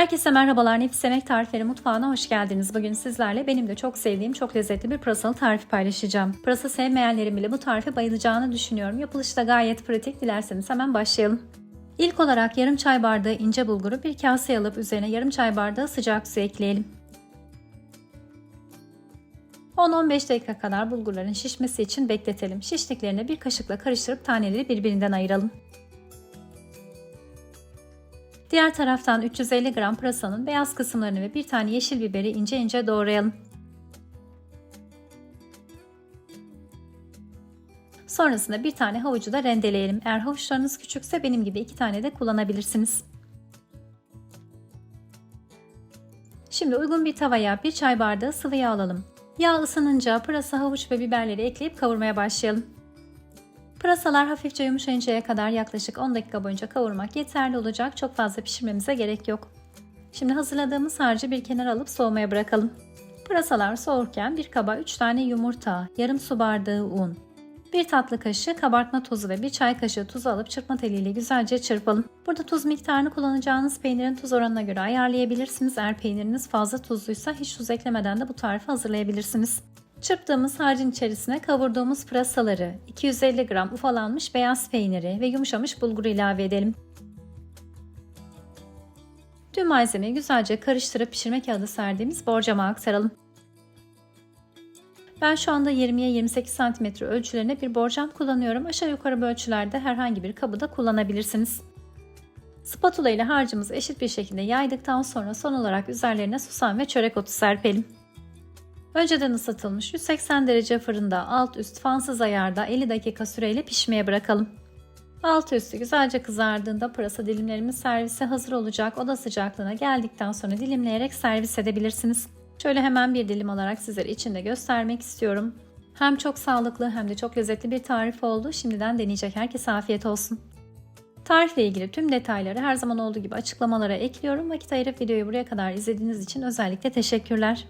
Herkese merhabalar. Nefis Yemek Tarifleri Mutfağı'na hoş geldiniz. Bugün sizlerle benim de çok sevdiğim, çok lezzetli bir pırasalı tarifi paylaşacağım. Pırasa sevmeyenlerin bile bu tarife bayılacağını düşünüyorum. Yapılışı da gayet pratik. Dilerseniz hemen başlayalım. İlk olarak yarım çay bardağı ince bulguru bir kaseye alıp üzerine yarım çay bardağı sıcak su ekleyelim. 10-15 dakika kadar bulgurların şişmesi için bekletelim. Şiştiklerini bir kaşıkla karıştırıp taneleri birbirinden ayıralım. Diğer taraftan 350 gram pırasanın beyaz kısımlarını ve bir tane yeşil biberi ince ince doğrayalım. Sonrasında bir tane havucu da rendeleyelim. Eğer havuçlarınız küçükse benim gibi iki tane de kullanabilirsiniz. Şimdi uygun bir tavaya bir çay bardağı sıvı yağ alalım. Yağ ısınınca pırasa, havuç ve biberleri ekleyip kavurmaya başlayalım. Pırasalar hafifçe yumuşayıncaya kadar yaklaşık 10 dakika boyunca kavurmak yeterli olacak. Çok fazla pişirmemize gerek yok. Şimdi hazırladığımız harcı bir kenara alıp soğumaya bırakalım. Pırasalar soğurken bir kaba 3 tane yumurta, yarım su bardağı un, 1 tatlı kaşığı kabartma tozu ve 1 çay kaşığı tuz alıp çırpma teliyle güzelce çırpalım. Burada tuz miktarını kullanacağınız peynirin tuz oranına göre ayarlayabilirsiniz. Eğer peyniriniz fazla tuzluysa hiç tuz eklemeden de bu tarifi hazırlayabilirsiniz. Çırptığımız harcın içerisine kavurduğumuz pırasaları, 250 gram ufalanmış beyaz peyniri ve yumuşamış bulguru ilave edelim. Tüm malzemeyi güzelce karıştırıp pişirme kağıdı serdiğimiz borcama aktaralım. Ben şu anda 20'ye 28 cm ölçülerine bir borcam kullanıyorum. Aşağı yukarı bu ölçülerde herhangi bir kabı da kullanabilirsiniz. Spatula ile harcımızı eşit bir şekilde yaydıktan sonra son olarak üzerlerine susam ve çörek otu serpelim. Önceden ısıtılmış 180 derece fırında alt üst fansız ayarda 50 dakika süreyle pişmeye bırakalım. Alt üstü güzelce kızardığında pırasa dilimlerimiz servise hazır olacak. Oda sıcaklığına geldikten sonra dilimleyerek servis edebilirsiniz. Şöyle hemen bir dilim alarak sizlere içinde göstermek istiyorum. Hem çok sağlıklı hem de çok lezzetli bir tarif oldu. Şimdiden deneyecek herkese afiyet olsun. Tarifle ilgili tüm detayları her zaman olduğu gibi açıklamalara ekliyorum. Vakit ayırıp videoyu buraya kadar izlediğiniz için özellikle teşekkürler.